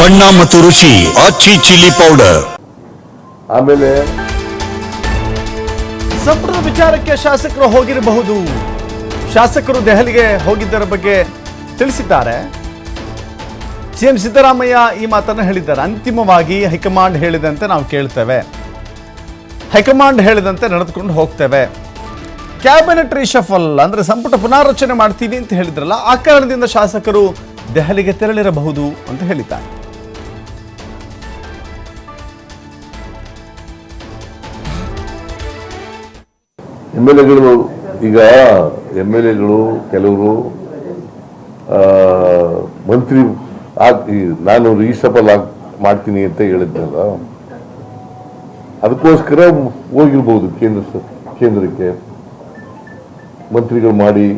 ಬಣ್ಣ ಮತ್ತು ರುಚಿ ಆಚಿ ಚಿಲ್ಲಿ ಪೌಡರ್ ಆಮೇಲೆ ಸಂಪುಟದ ವಿಚಾರಕ್ಕೆ ಶಾಸಕರು ಹೋಗಿರಬಹುದು. ಶಾಸಕರು ದೆಹಲಿಗೆ ಹೋಗಿದ್ದರ ಬಗ್ಗೆ ತಿಳಿಸಿದ್ದಾರೆ. ಸಿಎಂ ಸಿದ್ದರಾಮಯ್ಯ ಈ ಮಾತನ್ನು ಹೇಳಿದ್ದಾರೆ. ಅಂತಿಮವಾಗಿ ಹೈಕಮಾಂಡ್ ಹೇಳಿದಂತೆ ನಾವು ಕೇಳ್ತೇವೆ. ಹೈಕಮಾಂಡ್ ಹೇಳಿದಂತೆ ನಡೆದುಕೊಂಡು ಹೋಗ್ತೇವೆ. ಕ್ಯಾಬಿನೆಟ್ ರಿಷಫಲ್ ಅಂದ್ರೆ ಸಂಪುಟ ಪುನಾರಚನೆ ಮಾಡ್ತೀವಿ ಅಂತ ಹೇಳಿದ್ರಲ್ಲ ಆ ಕಾರಣದಿಂದ ಶಾಸಕರು ದೆಹಲಿಗೆ ತೆರಳಿರಬಹುದು ಅಂತ ಹೇಳಿದ್ದಾರೆ. ಎಂ ಎಲ್ ಎಗಳು ಈಗ ಎಂ ಎಲ್ ಎಗಳು, ಕೆಲವರು ಮಂತ್ರಿ ನಾನು ರೀಸಫಲ್ ಆಗ್ ಮಾಡ್ತೀನಿ ಅಂತ ಹೇಳಿದ್ನಲ್ಲ, ಅದಕ್ಕೋಸ್ಕರ ಹೋಗಿರ್ಬೋದು ಕೇಂದ್ರ ಕೇಂದ್ರಕ್ಕೆ. ಮಂತ್ರಿಗಳು ಮಾಡಿ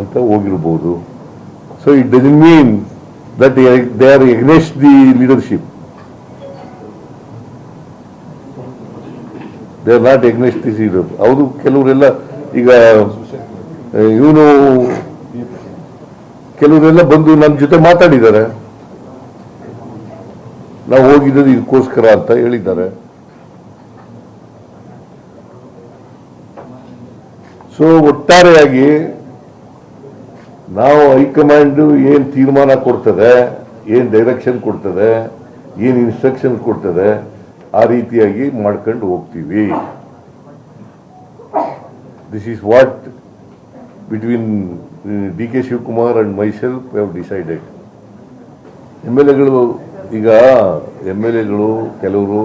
ಅಂತ ಹೋಗಿರ್ಬೋದು. So it doesn't mean that they are against the leadership they are not against this ಇದು ಅವರು ಕೆಲವರೆಲ್ಲ ಈಗ ಇವನು ಕೆಲವರೆಲ್ಲ ಬಂದು ನನ್ನ ಜೊತೆ ಮಾತಾಡಿದ್ದಾರೆ. ನಾವು ಹೋಗಿದ್ದು ಇದಕ್ಕೋಸ್ಕರ ಅಂತ ಹೇಳಿದ್ದಾರೆ. ಸೊ ಒಟ್ಟಾರೆಯಾಗಿ ನಾವು ಹೈಕಮಾಂಡ್ ಏನು ತೀರ್ಮಾನ ಕೊಡ್ತದೆ, ಏನು ಡೈರೆಕ್ಷನ್ ಕೊಡ್ತದೆ, ಏನು ಇನ್ಸ್ಟ್ರಕ್ಷನ್ ಕೊಡ್ತದೆ ಆ ರೀತಿಯಾಗಿ ಮಾಡ್ಕೊಂಡು ಹೋಗ್ತೀವಿ. This is what between D K Shivakumar and myself have decided M L ಎಗಳು ಈಗ ಎಂ ಎಲ್ ಎಗಳು ಕೆಲವರು